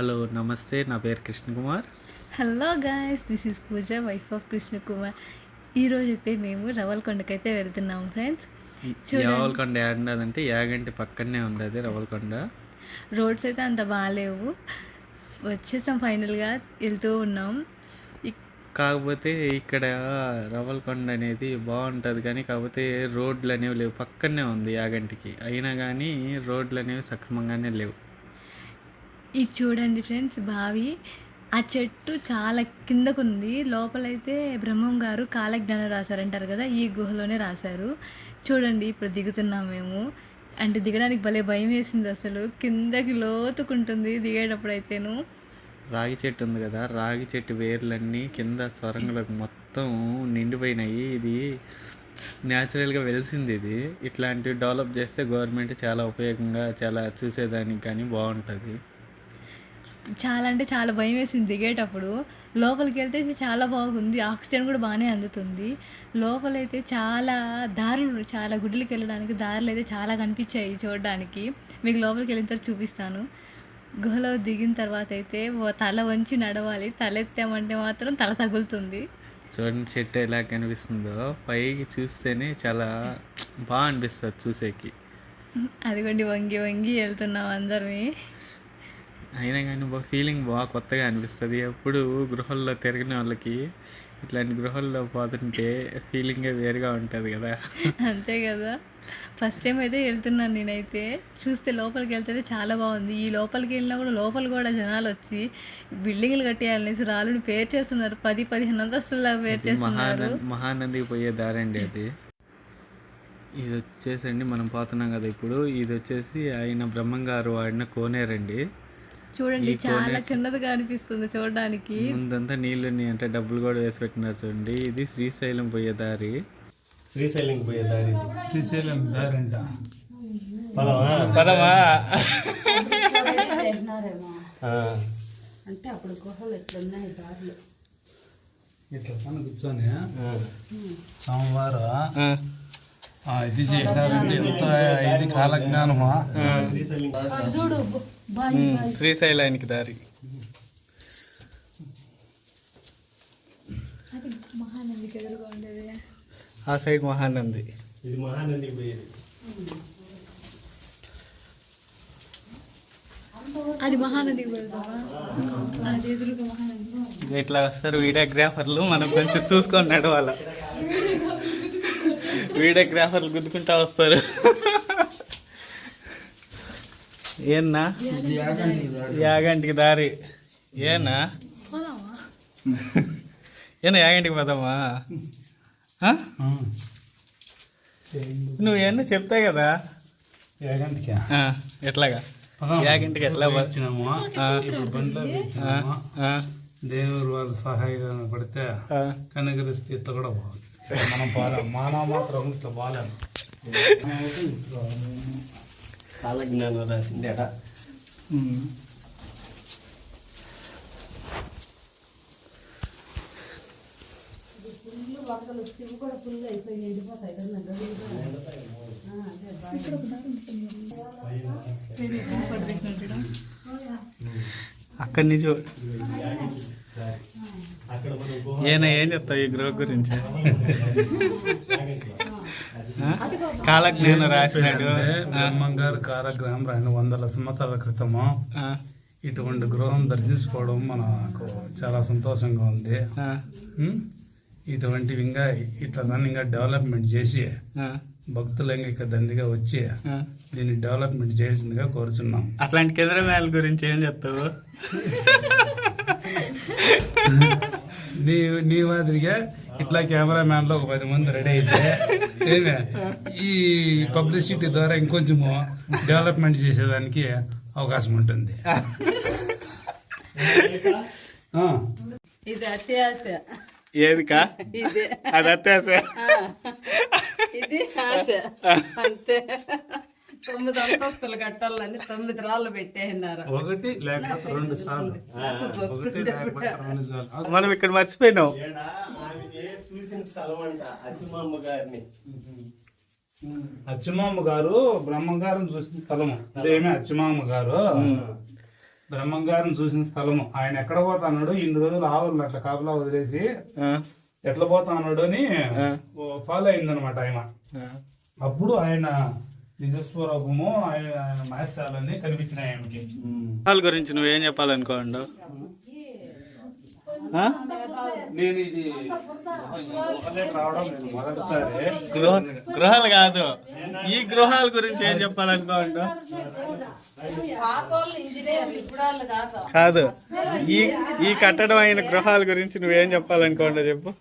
Hello నమస్తే నా పేరు Krishnakumar. Hello guys this is Pooja wife of Krishna Kumar ఈరోజు అయితే మేము రవల్కొండకైతే వెళ్తున్నాం ఫ్రెండ్స్ చూడండి. యావల్కొండ ఏడున్నదంటే యాగంటి పక్కనే ఉండదు రవల్కొండ. రోడ్స్ అయితే అంత బాగాలేవు వచ్చేసాం ఫైనల్గా వెళ్తూ ఉన్నాం. కాకపోతే ఇక్కడ రవల్కొండ అనేది బాగుంటుంది కానీ కాకపోతే రోడ్లు అనేవి లేవు పక్కనే ఉంది యాగంటికి. అయినా కానీ రోడ్లు అనేవి సక్రమంగానే లేవు. ఇది చూడండి ఫ్రెండ్స్ బావి. ఆ చెట్టు చాలా కిందకుంది. లోపలైతే బ్రహ్మం గారు కాలజ్ఞానం రాశారంటారు కదా ఈ గుహలోనే రాశారు. చూడండి ఇప్పుడు దిగుతున్నాం మేము. అంటే దిగడానికి భలే భయం వేసింది అసలు. కిందకి లోతుకుంటుంది దిగేటప్పుడు అయితేను రాగి చెట్టు ఉంది కదా రాగి చెట్టు వేర్లన్నీ కింద స్వరంగులకు మొత్తం నిండిపోయినాయి. ఇది న్యాచురల్గా వెలిసింది ఇది. ఇట్లాంటివి డెవలప్ చేస్తే గవర్నమెంట్ చాలా ఉపయోగంగా చాలా చూసేదానికి కానీ బాగుంటుంది. చాలా అంటే చాలా భయం వేసింది దిగేటప్పుడు. లోపలికి వెళ్తే చాలా బాగుంది ఆక్సిజన్ కూడా బాగానే అందుతుంది. లోపలైతే చాలా దారులు చాలా గుడ్లకి వెళ్ళడానికి దారులు అయితే చాలా కనిపించాయి చూడడానికి. మీకు లోపలికి వెళ్ళిన తర్వాత చూపిస్తాను. గుహలో దిగిన తర్వాత అయితే తల వంచి నడవాలి. తల ఎత్తామంటే మాత్రం తల తగులుతుంది. చూడండి చెట్టు ఎలా కనిపిస్తుందో. పైకి చూస్తేనే చాలా బాగా అనిపిస్తుంది చూసేకి. అదిగోండి వంగి వంగి వెళ్తున్నాం అందరమే అయినా కానీ బాగా ఫీలింగ్ బాగా కొత్తగా అనిపిస్తుంది. ఎప్పుడు గృహాల్లో తిరిగిన వాళ్ళకి ఇట్లాంటి గృహాల్లో పోతుంటే ఫీలింగే వేరుగా ఉంటుంది కదా. అంతే కదా. ఫస్ట్ టైం అయితే వెళ్తున్నాను నేనైతే. చూస్తే లోపలికి వెళ్తే చాలా బాగుంది. ఈ లోపలికి వెళ్ళినా కూడా లోపల కూడా జనాలు వచ్చి బిల్డింగ్లు కట్టేయాలనేసి రాళ్ళని పేరు చేస్తున్నారు. పది పదిహేను అంతస్తుల పేరు చేస్తున్నారు మహానంది మహానందికి పోయే దారండి అది. ఇది వచ్చేసండి మనం పోతున్నాం కదా ఇప్పుడు. ఇది వచ్చేసి ఆయన బ్రహ్మంగారు వాడిన కోనేరండి చూడండి చాలా చిన్నదిగా అనిపిస్తుంది చూడడానికి. ముందంతా నీళ్ళు అంటే డబ్బులు కూడా వేసి పెట్టినారు చూడండి. ఇది శ్రీశైలం పోయే దారి. శ్రీశైలం పోయే దారి. శ్రీశైలం పదమా? పదమా? ఆ. అంటే అప్పుడు గుహలు ఎట్లున్నాయి దారిలో? ఇట్లా పని కూర్చొని. సోమవారం. ఆ, ఇది చేసినారంటే ఎంత ఇది కాలజ్ఞానమా? చూడు శ్రీశైలానికి దారి. ఆ సైడ్ మహానంది. ఇది మహానందికి పోయేది. అది మహానదికి వెళ్తావా అది ఎదురుగా మహానది. ఇట్లా వస్తారు? వీడియోగ్రాఫర్లు మనం కొంచెం చూసుకొని నడవాల? వీడియోగ్రాఫర్లు గుద్దుకుంటా వస్తారు. ఏన్నా? యాగంటికి దారి. ఏనా? ఏనా యాగంటికి పోదామా? నువ్వు ఏమన్నా చెప్తా కదా. ఏగంటికి ఆ, ఎట్లాగా? యాగంటికి ఎట్లా వచ్చినాము? దేవుడు వాళ్ళు సహాయంగా పడితే ఆ. కనకరిస్తే ఇట్లా కూడా పోవచ్చు. మనం పోలేం. మానవ మాత్రం ఇట్లా పోలేము కాలజ్ఞానం రాసింది అట ఉమ్. ఫుల్ వరదలు వచ్చి ఇవి కూడా ఫుల్ అయిపోయి నిండిపోతాయి కదా నా గదులు కూడా. ఆ, అదే బాయ్. అక్కడి నుంచి అక్కడ మనం గుహ ఏనా ఏం చెప్తావు ఈ గృహ గురించి ఆ? కాలజ్ఞానం రాసినాడు అంటే బ్రహ్మంగారు కాలగ్రహం రెండు వందల సంవత్సరాల క్రితము ఇటువంటి గృహం దర్శించుకోవడం మనకు చాలా సంతోషంగా ఉంది? ఇటువంటివి ఇంకా ఇట్లా దాన్ని ఇంకా డెవలప్మెంట్ చేసి భక్తులు ఇంకా దండిగా వచ్చి. దీన్ని డెవలప్మెంట్ చేయాల్సిందిగా కోరుచున్నాం అట్లాంటి కెమెరామ్యాన్ గురించి ఏం చెప్తావు నీ నీ మాదిరిగా ఇట్లా కెమెరామ్యాన్లో ఒక పది మంది రెడీ అయితే ఏమే? ఈ పబ్లిసిటీ ద్వారా ఇంకొంచెము డెవలప్మెంట్ చేసేదానికి అవకాశం ఉంటుంది. ఇది అత్యాశ. ఏదికా? ఇదే. అది అత్యాస ఇది ఆశ. అంతే. తొమ్మిది అంతస్తులు కట్టాలని తొమ్మిది రాళ్ళు పెట్టేసినారు. ఒకటి లేకపోతే రెండు సార్లు. ఒకటి లేకపోతే రెండు సార్లు. మనం ఇక్కడ మర్చిపోయినాం. చూసిన స్థలం అంట అచ్చిమామ్మ గారిని. అచ్చమామ గారు బ్రహ్మంగారం చూసిన స్థలము. ఇదేమే అచ్చమామ గారు? బ్రహ్మంగారిని చూసిన స్థలము. ఆయన ఎక్కడ పోతాన్నాడు ఇన్ని రోజులు ఆవులు అట్లా కాపలా వదిలేసి ఎట్లా పోతాన్నాడు అని ఫాలో అయిందనమాట ఆయన. అప్పుడు ఆయన నిజస్వరూపము ఆయన కనిపించినాయి ఆయనకి. వాళ్ళ గురించి నువ్వేం చెప్పాలనుకోండు? నేను ఇది రావడం మొదటిసారి. గృహ గృహాలు కాదు. ఈ గృహాల గురించి ఏం చెప్పాలనుకోండు? కాదు. కాదు. ఈ ఈ కట్టడం అయిన గృహాల గురించి నువ్వేం చెప్పాలనుకోండు చెప్పు.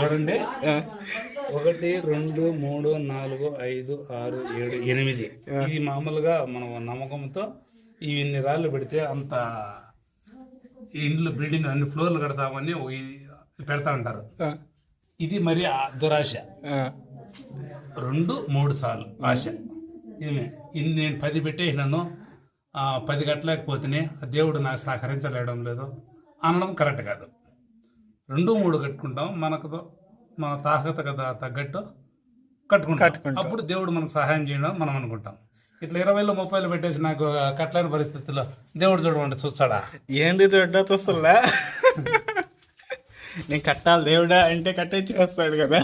చూడండి. ఒకటి రెండు మూడు నాలుగు ఐదు ఆరు ఏడు ఎనిమిది. ఇది మామూలుగా మనం నమ్మకంతో ఇవి ఇన్ని రాళ్ళు పెడితే అంత ఇండ్లు బిల్డింగ్ అన్ని ఫ్లోర్లు కడతామని పెడతా ఉంటారు. ఇది మరి దురాశ. రెండు మూడు సార్లు ఆశ. ఇదే ఇన్ని నేను పది పెట్టేసినాను పది కట్టలేకపోతేనే ఆ దేవుడు నాకు సహకరించలేడం లేదు అనడం కరెక్ట్ కాదు. రెండు మూడు కట్టుకుంటాం మనకు మన తాకత కదా తగ్గట్టు కట్టుకుంటాం. అప్పుడు దేవుడు మనకు సహాయం చేయడం మనం అనుకుంటాం. ఇట్లా ఇరవైలో ముప్పైలో పెట్టేసి నాకు కట్టలేని పరిస్థితుల్లో దేవుడు చూడమంటే చూస్తాడా? ఏంది చూడ్డా చూస్తున్నా? నేను కట్టాలి దేవుడా అంటే కట్టేసి వస్తాడు కదా.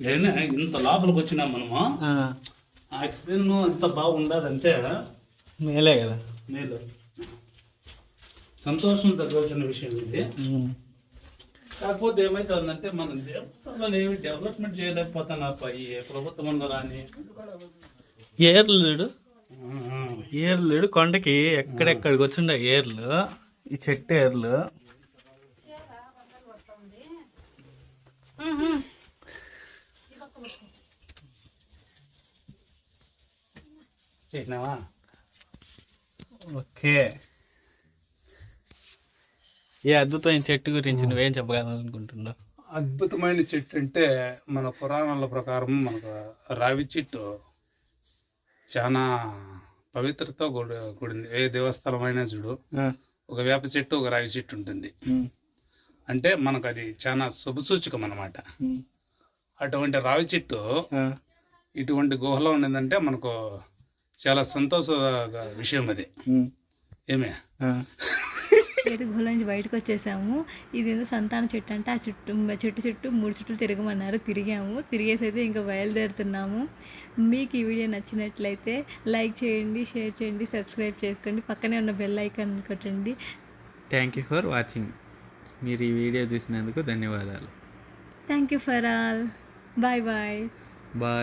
నేను ఇంత లోపలికి వచ్చినా మనము? ఆ, ఆక్సిజన్ ఎంత బాగుండదంటే మేలే కదా. మేలు. సంతోషం తగ్గవలసిన విషయం ఇది. కాకపోతే ఏమైతుందంటే మనం దేవస్థానాలు ఏమి డెవలప్మెంట్ చేయలేకపోతున్నా ఈ ప్రభుత్వం రాని? ఏర్లు చూడు ఏర్లు చూడు కొండకి ఎక్కడెక్కడికి వచ్చిండే ఏర్లు. ఈ చెట్టు ఏర్లు. చేసినావా? ఓకే. ఈ అద్భుతమైన చెట్టు గురించి నువ్వేం చెప్పగలనుకుంటున్నావు అద్భుతమైన చెట్టు అంటే మన పురాణాల ప్రకారం మనకు రావి చెట్టు చాలా పవిత్రతో కూడి కూడింది. ఏ దేవస్థలమైనా చూడు ఒక వేప చెట్టు ఒక రావి చెట్టు ఉంటుంది. అంటే మనకు అది చాలా శుభసూచకం అన్నమాట ఉమ్, అటువంటి రావి చెట్టు ఇటువంటి గుహలో ఉండిందంటే మనకు చాలా సంతోష విషయం అది. ఏమే. అయితే గుహల నుంచి బయటకు వచ్చేసాము. ఇదేదో సంతాన చెట్టు అంటే. ఆ చుట్టూ చెట్టు చుట్టూ మూడు చుట్టూ తిరగమన్నారు. తిరిగాము. తిరిగేసి అయితే ఇంకా బయలుదేరుతున్నాము. మీకు ఈ వీడియో నచ్చినట్లయితే లైక్ చేయండి షేర్ చేయండి సబ్స్క్రైబ్ చేసుకోండి. పక్కనే ఉన్న బెల్ ఐకాన్ కొట్టండి. థ్యాంక్ యూ ఫర్ వాచింగ్ మీరు ఈ వీడియో చూసినందుకు ధన్యవాదాలు. Thank you for all bye bye bye